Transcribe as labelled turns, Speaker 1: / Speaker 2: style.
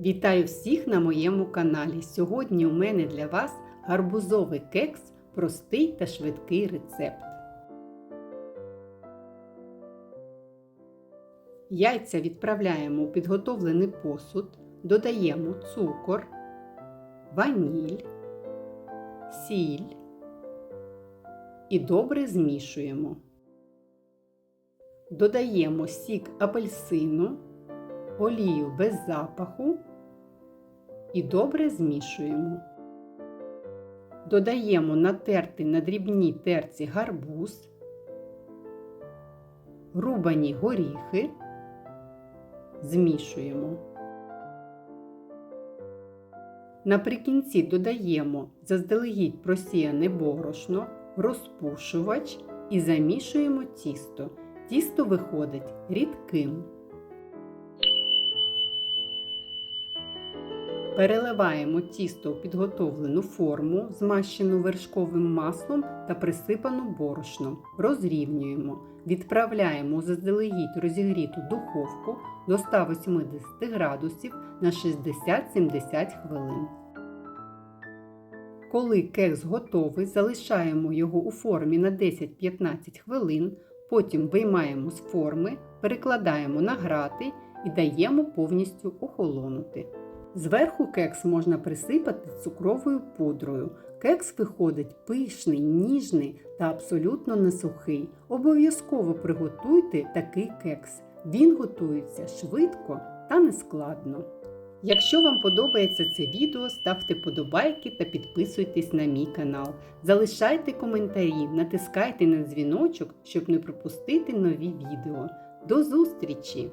Speaker 1: Вітаю всіх на моєму каналі. Сьогодні у мене для вас гарбузовий кекс, простий та швидкий рецепт. Яйця відправляємо у підготовлений посуд, додаємо цукор, ваніль, сіль і добре змішуємо. Додаємо сік апельсину, олію без запаху і добре змішуємо. Додаємо натертий на дрібній терці гарбуз, рубані горіхи, змішуємо. Наприкінці додаємо заздалегідь просіяне борошно, розпушувач і замішуємо тісто. Тісто виходить рідким. Переливаємо тісто у підготовлену форму, змащену вершковим маслом та присипану борошном. Розрівнюємо. Відправляємо заздалегідь розігріту духовку до 180 градусів на 60-70 хвилин. Коли кекс готовий, залишаємо його у формі на 10-15 хвилин, потім виймаємо з форми, перекладаємо на грати і даємо повністю охолонути. Зверху кекс можна присипати цукровою пудрою. Кекс виходить пишний, ніжний та абсолютно не сухий. Обов'язково приготуйте такий кекс. Він готується швидко та нескладно. Якщо вам подобається це відео, ставте подобайки та підписуйтесь на мій канал. Залишайте коментарі, натискайте на дзвіночок, щоб не пропустити нові відео. До зустрічі!